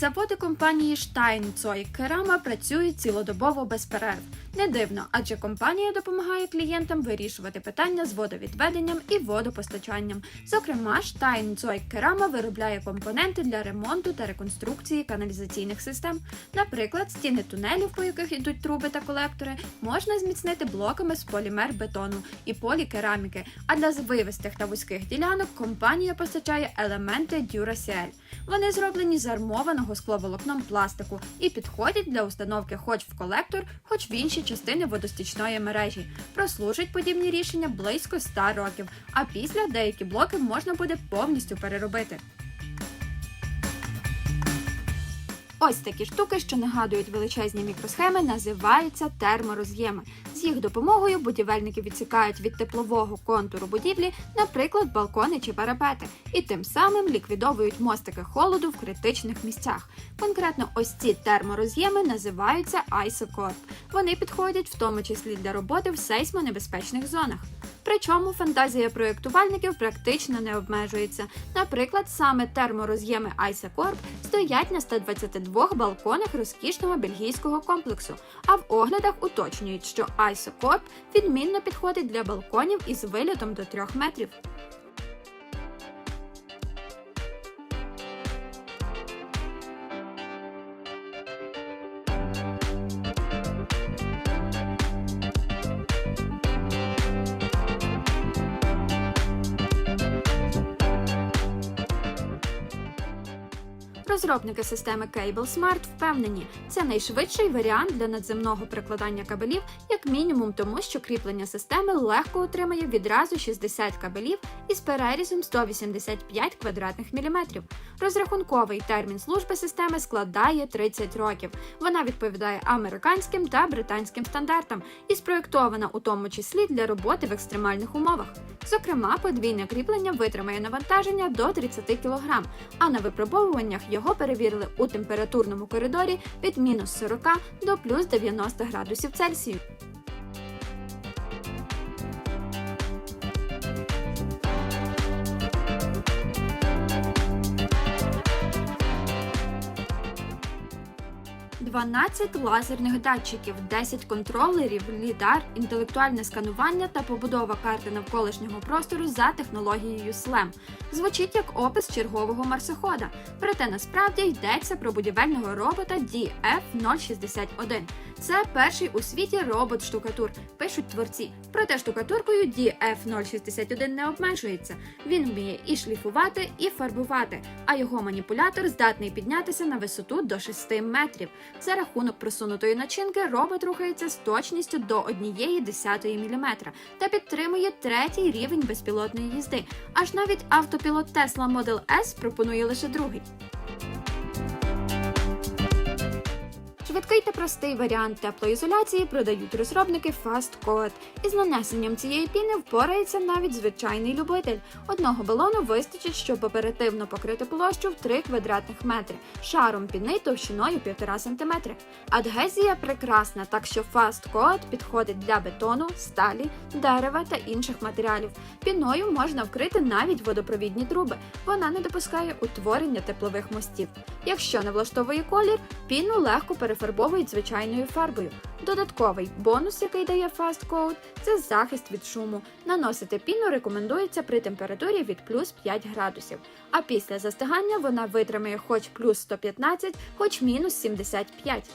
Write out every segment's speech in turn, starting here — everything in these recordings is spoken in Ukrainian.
Заводи компанії Штайнцой Керама працюють цілодобово без перерв. Не дивно, адже компанія допомагає клієнтам вирішувати питання з водовідведенням і водопостачанням. Зокрема, Штайн Керама виробляє компоненти для ремонту та реконструкції каналізаційних систем. Наприклад, стіни тунелів, по яких йдуть труби та колектори, можна зміцнити блоками з полімер-бетону і полікераміки. А для звивистих та вузьких ділянок компанія постачає елементи Duracell. Вони зроблені з армованого скловолокном пластику і підходять для установки хоч в колектор, хоч в інші частини водостічної мережі. Прослужать подібні рішення близько 100 років, а після деякі блоки можна буде повністю переробити. Ось такі штуки, що нагадують величезні мікросхеми, називаються термороз'єми. З їх допомогою будівельники відсікають від теплового контуру будівлі, наприклад, балкони чи парапети, і тим самим ліквідовують мостики холоду в критичних місцях. Конкретно ось ці термороз'єми називаються ISOCORP. Вони підходять в тому числі для роботи в сейсмонебезпечних зонах. Причому фантазія проєктувальників практично не обмежується. Наприклад, саме термороз'єми ISACORP стоять на 122 балконах розкішного бельгійського комплексу, а в оглядах уточнюють, що ISACORP відмінно підходить для балконів із вильотом до 3 метрів. Розробники системи Cable Smart впевнені, це найшвидший варіант для надземного прикладання кабелів, як мінімум тому, що кріплення системи легко утримає відразу 60 кабелів із перерізом 185 квадратних міліметрів. Розрахунковий термін служби системи складає 30 років. Вона відповідає американським та британським стандартам і спроєктована у тому числі для роботи в екстремальних умовах. Зокрема, подвійне кріплення витримає навантаження до 30 кг, а на випробовуваннях його перевірили у температурному коридорі від мінус 40 до плюс 90 градусів Цельсію. Дванадцять лазерних датчиків, 10 контролерів, лідар, інтелектуальне сканування та побудова карти навколишнього простору за технологією SLAM. Звучить як опис чергового марсохода, проте насправді йдеться про будівельного робота DF-061. Це перший у світі робот-штукатур, пишуть творці. Проте штукатуркою DF-061 не обмежується. Він вміє і шліфувати, і фарбувати, а його маніпулятор здатний піднятися на висоту до 6 метрів. За рахунок просунутої начинки робот рухається з точністю до 1 десятої міліметра та підтримує третій рівень безпілотної їзди. Аж навіть автопілот Tesla Model S пропонує лише другий. Швидкий та простий варіант теплоізоляції продають розробники Fast Code. Із нанесенням цієї піни впорається навіть звичайний любитель. Одного балону вистачить, щоб оперативно покрити площу в 3 квадратних метри, шаром піни товщиною 1,5 см. Адгезія прекрасна, так що Fast Code підходить для бетону, сталі, дерева та інших матеріалів. Піною можна вкрити навіть водопровідні труби. Вона не допускає утворення теплових мостів. Якщо не влаштовує колір, піну легко перефарбовують звичайною фарбою. Додатковий бонус, який дає Coat, це захист від шуму. Наносити піну рекомендується при температурі від плюс 5 градусів. А після застигання вона витримає хоч плюс 115, хоч мінус 75.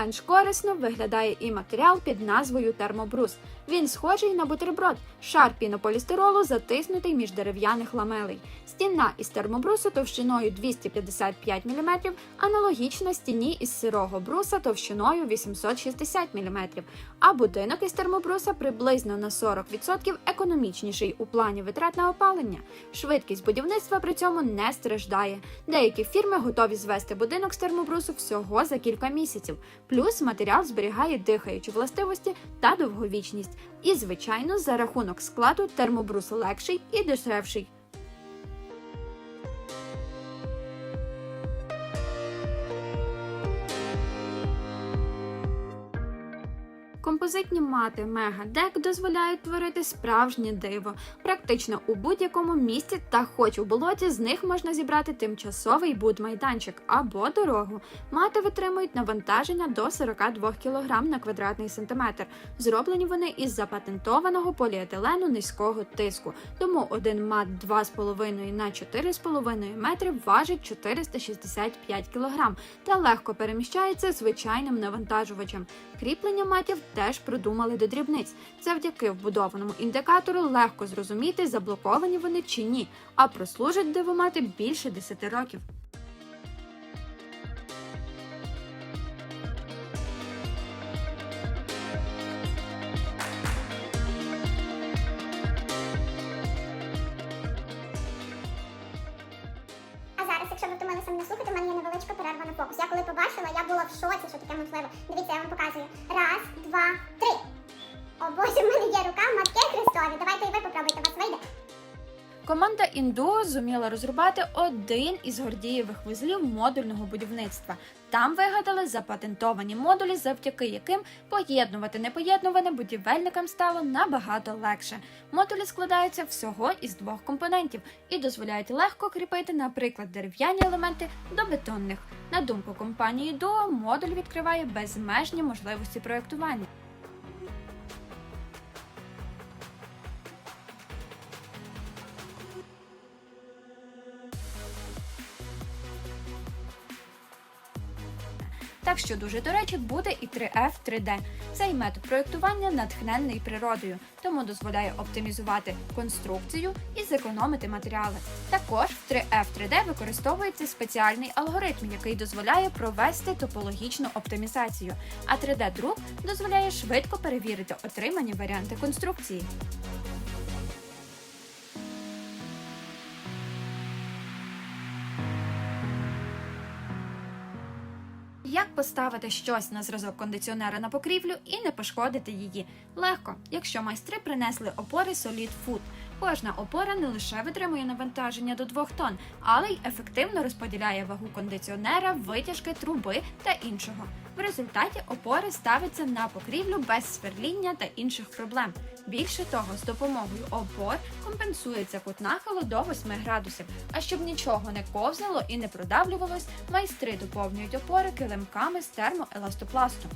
Менш корисно виглядає і матеріал під назвою термобрус. Він схожий на бутерброд, шар пінополістиролу затиснутий між дерев'яних ламелей. Стіна із термобрусу товщиною 255 мм, аналогічна стіні із сирого бруса товщиною 860 мм, а будинок із термобруса приблизно на 40% економічніший у плані витрат на опалення. Швидкість будівництва при цьому не страждає. Деякі фірми готові звести будинок з термобрусу всього за кілька місяців. Плюс матеріал зберігає дихаючі властивості та довговічність. І, звичайно, за рахунок складу термобрус легший і дешевший. Композитні мати Мегадек дозволяють творити справжнє диво. Практично у будь-якому місці та хоч у болоті з них можна зібрати тимчасовий будмайданчик або дорогу. Мати витримують навантаження до 42 кг на квадратний сантиметр. Зроблені вони із запатентованого поліетилену низького тиску. Тому один мат 2,5 на 4,5 метри важить 465 кг та легко переміщається звичайним навантажувачем. Кріплення матів теж продумали до дрібниць. Завдяки вбудованому індикатору легко зрозуміти, заблоковані вони чи ні, а прослужать дивомати більше 10 років. Зараз, якщо ви мене слухати, у мене є невеличка перерва на фокус. Я коли побачила, я була в шоці, що таке можливо. Дивіться, я вам показую. Раз, два, три. О боже, в мене є рука, матки Христові. Давайте і ви попробуйте, вас вийде. Команда Індуо зуміла розробити один із гордієвих вузлів модульного будівництва. Там вигадали запатентовані модулі, завдяки яким поєднувати непоєднуване будівельникам стало набагато легше. Модулі складаються всього із двох компонентів і дозволяють легко кріпити, наприклад, дерев'яні елементи до бетонних. На думку компанії Duo, модуль відкриває безмежні можливості проєктування. Що дуже до речі буде і 3F 3D. Цей метод проєктування натхненний природою, тому дозволяє оптимізувати конструкцію і зекономити матеріали. Також в 3F 3D використовується спеціальний алгоритм, який дозволяє провести топологічну оптимізацію, а 3D друк дозволяє швидко перевірити отримані варіанти конструкції. Як поставити щось на зразок кондиціонера на покрівлю і не пошкодити її? Легко, якщо майстри принесли опори Solid Food. Кожна опора не лише витримує навантаження до 2 тонн, але й ефективно розподіляє вагу кондиціонера, витяжки, труби та іншого. В результаті опори ставляться на покрівлю без сверління та інших проблем. Більше того, з допомогою опор компенсується кут нахилу до 8 градусів. А щоб нічого не ковзало і не продавлювалось, майстри доповнюють опори килимками з термоеластопласту.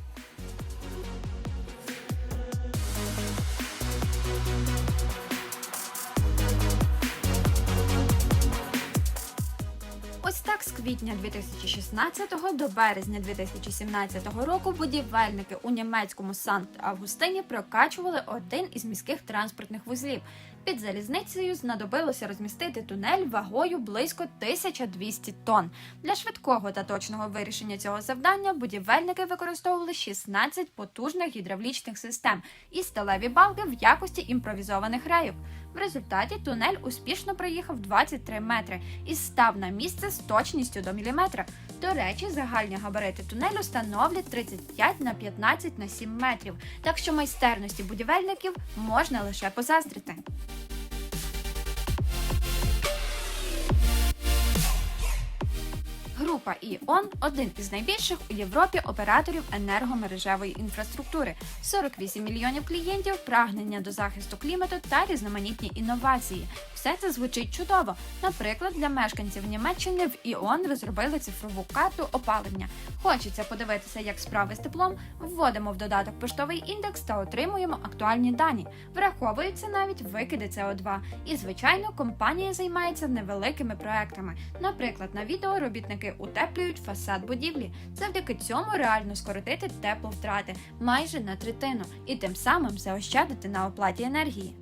Квітня 2016 до березня 2017 року будівельники у німецькому Санкт-Августині прокачували один із міських транспортних вузлів. Під залізницею знадобилося розмістити тунель вагою близько 1200 тонн. Для швидкого та точного вирішення цього завдання будівельники використовували 16 потужних гідравлічних систем і сталеві балки в якості імпровізованих рейок. В результаті тунель успішно проїхав 23 метри і став на місце з точністю до міліметра. До речі, загальні габарити тунелю становлять 35 на 15 на 7 метрів, так що майстерності будівельників можна лише позаздрити. Група ІОН один із найбільших у Європі операторів енергомережевої інфраструктури, 48 мільйонів клієнтів, прагнення до захисту клімату та різноманітні інновації. Все це звучить чудово. Наприклад, для мешканців Німеччини в ІОН розробили цифрову карту опалення. Хочеться подивитися, як справи з теплом. Вводимо в додаток поштовий індекс та отримуємо актуальні дані. Враховуються навіть викиди СО2. І, звичайно, компанія займається невеликими проектами. Наприклад, на відео робітники утеплюють фасад будівлі. Завдяки цьому реально скоротити тепловтрати майже на третину і тим самим заощадити на оплаті енергії.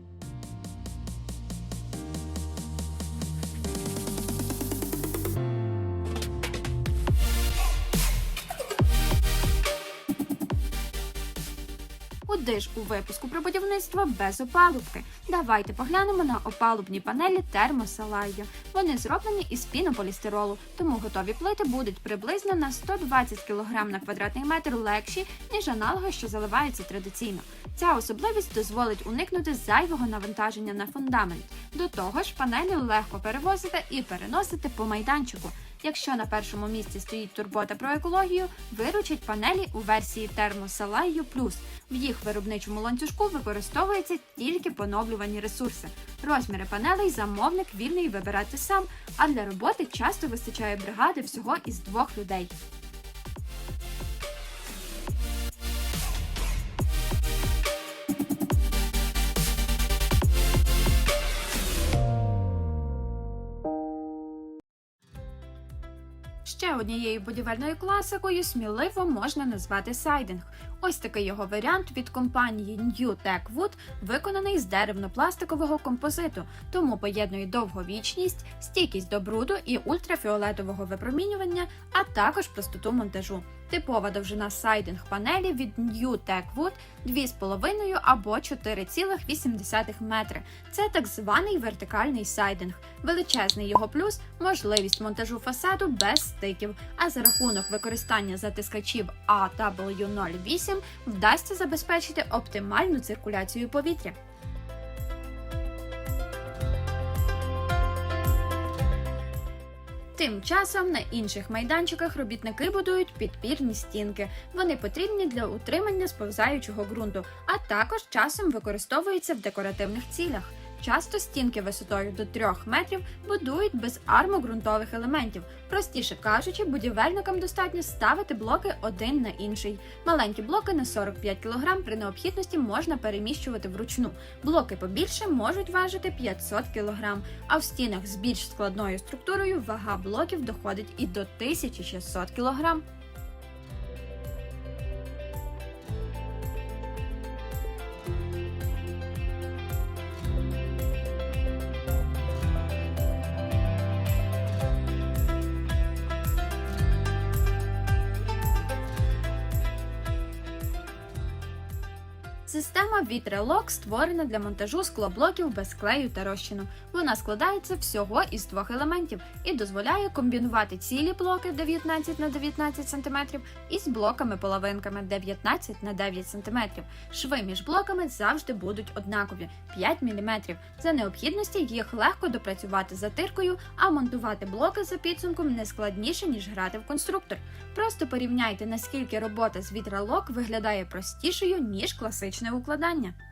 Куди ж у випуску про будівництво без опалубки? Давайте поглянемо на опалубні панелі термосалайо. Вони зроблені із пінополістиролу, тому готові плити будуть приблизно на 120 кг на квадратний метр легші, ніж аналоги, що заливаються традиційно. Ця особливість дозволить уникнути зайвого навантаження на фундамент. До того ж, панелі легко перевозити і переносити по майданчику. Якщо на першому місці стоїть турбота про екологію, виручать панелі у версії Thermosalаю Plus. В їх виробничому ланцюжку використовуються тільки поновлювані ресурси. Розміри панелей замовник вільний вибирати сам, а для роботи часто вистачає бригади всього із двох людей. Ще однією будівельною класикою сміливо можна назвати сайдинг. Ось такий його варіант від компанії New Tech Wood, виконаний з деревно-пластикового композиту, тому поєднує довговічність, стійкість до бруду і ультрафіолетового випромінювання, а також простоту монтажу. Типова довжина сайдинг панелі від New Tech Wood 2,5 або 4,8 метри. Це так званий вертикальний сайдинг. Величезний його плюс можливість монтажу фасаду без стиків, а за рахунок використання затискачів AW08 вдасться забезпечити оптимальну циркуляцію повітря. Тим часом на інших майданчиках робітники будують підпірні стінки. Вони потрібні для утримання сповзаючого ґрунту, а також часом використовуються в декоративних цілях. Часто стінки висотою до 3 метрів будують без армоґрунтових елементів. Простіше кажучи, будівельникам достатньо ставити блоки один на інший. Маленькі блоки на 45 кг при необхідності можна переміщувати вручну. Блоки побільше можуть важити 500 кг, а в стінах з більш складною структурою вага блоків доходить і до 1600 кг. Vitrelok створена для монтажу склоблоків без клею та розчину. Вона складається всього із двох елементів і дозволяє комбінувати цілі блоки 19 на 19 см із блоками-половинками 19 на 9 см. Шви між блоками завжди будуть однакові 5 мм. За необхідності їх легко допрацювати затиркою, а монтувати блоки за підсумком не складніше, ніж грати в конструктор. Просто порівняйте, наскільки робота з Vitrelok виглядає простішою, ніж класичне укладання побачення!